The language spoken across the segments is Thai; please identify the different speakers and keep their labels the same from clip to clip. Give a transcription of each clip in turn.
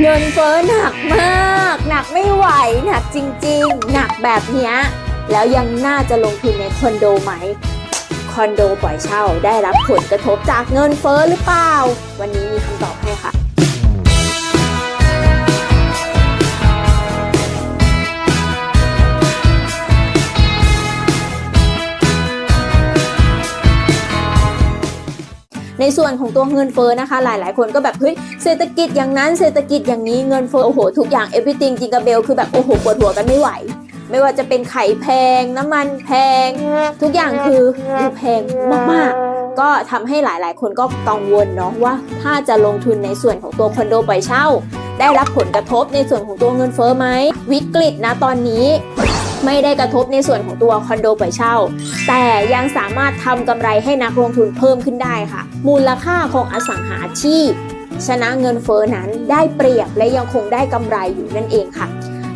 Speaker 1: เงินเฟ้อหนักมาก หนักไม่ไหว หนักจริง ๆ หนักแบบเนี้ย แล้วยังน่าจะลงทุนในคอนโดไหม คอนโดปล่อยเช่าได้รับผลกระทบจากเงินเฟ้อหรือเปล่า วันนี้มีคำตอบให้ค่ะ ในส่วนของตัวเงินเฟ้อนะคะ หลาย ๆ คนก็แบบเฮ้ยเศรษฐกิจอย่างนั้นเศรษฐกิจอย่างนี้เงินเฟ้อโอ้โหทุกอย่าง everything จิงกะเบลคือแบบโอ้โหปวดหัวกันไม่ไหว ไม่ว่าจะเป็นไข่แพง น้ำมันแพง ทุกอย่างคือดูแพงมากๆ ก็ทำให้หลาย ๆ คนก็กังวลเนาะว่า ถ้าจะลงทุนในส่วนของตัวคอนโดปล่อยเช่าได้รับผลกระทบในส่วนของตัวเงินเฟ้อไหมวิกฤตนะตอนนี้ ไม่ได้กระทบในส่วนของตัวคอนโดปล่อยเช่า แต่ยังสามารถทำกำไรให้นักลงทุนเพิ่มขึ้นได้ค่ะ มูลค่าของอสังหาที่ชนะเงินเฟอ้อนั้นได้เปรียบและยังคงได้กำไรอยู่นั่นเองค่ะ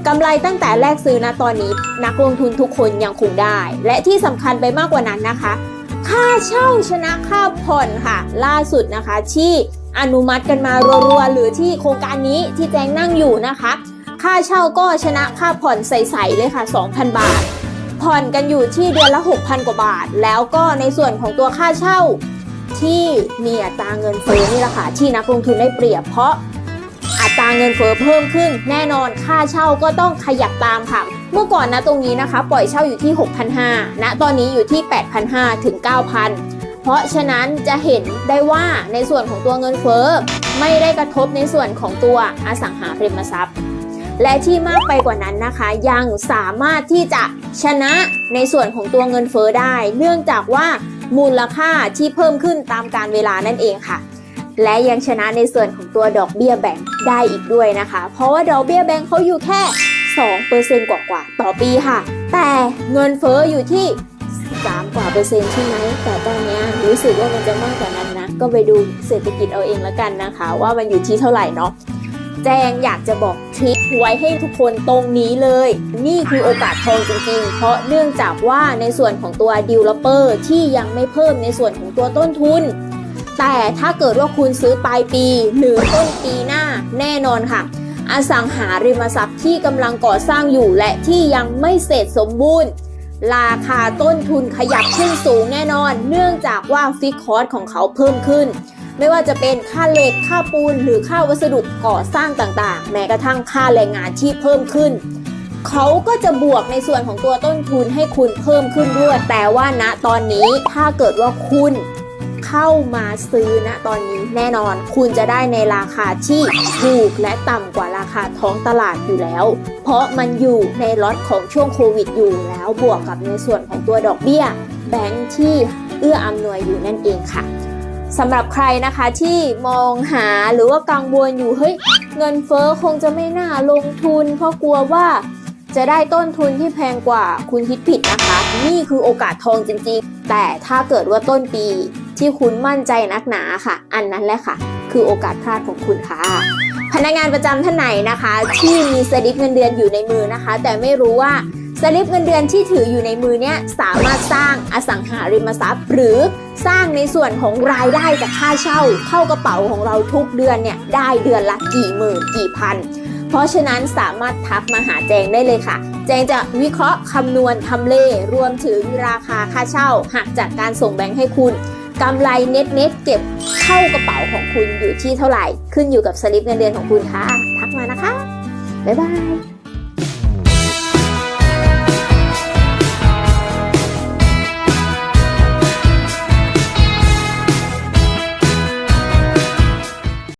Speaker 1: กำไรตั้งแต่แรกซื้อนะตอนนี้ นักลงทุนทุกคนยังคงได้ และที่สำคัญไปมากกว่านั้นนะคะ ค่าเช่าชนะค่าผ่อนค่ะ ล่าสุดนะคะที่อนุมัติกันมารัวๆหรือที่โครงการนี้ที่แจงนั่งอยู่นะคะ ค่าเช่าก็ชนะค่าผ่อนใสๆเลยค่ะ 2,000 บาท ผ่อนกันอยู่ที่เดือนละ 6,000 กว่าบาท แล้วก็ในส่วนของตัวค่าเช่าที่มีอัตราเงินเฟ้อนี่แหละค่ะที่นักลงทุนได้เปรียบเพราะอัตราเงินเฟ้อเพิ่มขึ้น แน่นอนค่าเช่าก็ต้องขยับตามค่ะ เมื่อก่อนนะตรงนี้นะคะ ปล่อยเช่าอยู่ที่ 6,500ณตอนนี้อยู่ที่ 8,500ถึง9,000 เพราะฉะนั้นจะเห็นได้ว่าในส่วนของตัวเงินเฟ้อไม่ได้กระทบในส่วนของตัวอสังหาริมทรัพย์ และที่มากไปกว่านั้นนะคะ ยังสามารถที่จะชนะในส่วนของตัวเงินเฟ้อได้ เนื่องจากว่ามูลค่าที่เพิ่มขึ้นตามการเวลานั่นเองค่ะ และยังชนะในส่วนของตัวดอกเบี้ยแบงค์ได้อีกด้วยนะคะ เพราะว่าดอกเบี้ยแบงค์เขาอยู่แค่ 2%กว่าๆต่อปีค่ะ แต่เงินเฟ้ออยู่ที่3กว่าเปอร์เซ็นต์ใช่ไหมแต่ตอนเนี้ยรู้สึกว่ามันจะมากกว่านั้นนะ ก็ไปดูเศรษฐกิจเอาเองแล้วกันนะคะ ว่ามันอยู่ที่เท่าไหร่เนาะ แจงอยากจะบอกทริคไว้ให้ทุกคนตรงนี้เลย นี่คือโอกาสทองจริงๆ เพราะเนื่องจากว่าในส่วนของตัวดิลอปเปอร์ที่ยังไม่เพิ่มในส่วนของตัวต้นทุน แต่ถ้าเกิดว่าคุณซื้อปลายปี หรือต้นปีหน้าแน่นอนค่ะ อสังหาริมทรัพย์ที่กำลังก่อสร้างอยู่และที่ยังไม่เสร็จสมบูรณ์ราคาต้นทุนขยับขึ้นสูงแน่นอน เนื่องจากว่าฟิกคอร์สของเขาเพิ่มขึ้น ไม่ว่าจะเป็นค่าเหล็กค่าปูนหรือค่าวัสดุก่อสร้างต่างๆ แม้กระทั่งค่าแรงงานที่เพิ่มขึ้น เขาก็จะบวกในส่วนของตัวต้นทุนให้คุณเพิ่มขึ้นด้วย แต่ว่าณตอนนี้ถ้าเกิดว่าคุณเข้ามาซื้อณตอนนี้แน่นอน คุณจะได้ในราคาที่ถูกและต่ำกว่าราคาท้องตลาดอยู่แล้ว เพราะมันอยู่ในล็อตของช่วงโควิดอยู่แล้วบวกกับในส่วนของตัวดอกเบี้ย แบงค์ที่เอื้ออำนวยอยู่นั่นเองค่ะ สำหรับใครนะคะที่มองหาหรือว่ากังวลอยู่เฮ้ยเงินเฟ้อคงจะไม่น่าลงทุน เพราะกลัวว่าจะได้ต้นทุนที่แพงกว่าคุณคิดผิดนะคะ นี่คือโอกาสทองจริงๆ แต่ถ้าเกิดว่าต้นปีที่คุณมั่นใจนักหนาค่ะ อันนั้นแหละค่ะ คือโอกาสพลาดของคุณค่ะ พนักงานประจำท่านไหนนะคะ ที่มีสลิปเงินเดือนอยู่ในมือนะคะ แต่ไม่รู้ว่า สลิปเงินเดือนที่ถืออยู่ในมือเนี่ยสามารถสร้างอสังหาริมทรัพย์ หรือสร้างในส่วนของรายได้จากค่าเช่า เข้ากระเป๋าของเราทุกเดือนเนี่ยได้เดือนละกี่หมื่นกี่พัน เพราะฉะนั้นสามารถทักมาหาแจงได้เลยค่ะ แจงจะวิเคราะห์คำนวณทำเลรวมถึงราคาค่าเช่าหักจากการส่งแบงค์ให้คุณกำไรเน็ตเน็ตๆเก็บเข้ากระเป๋าของคุณอยู่ที่เท่าไหร่ ขึ้นอยู่กับสลิปเงินเดือนของคุณค่ะ ทักมานะคะ บ๊ายบาย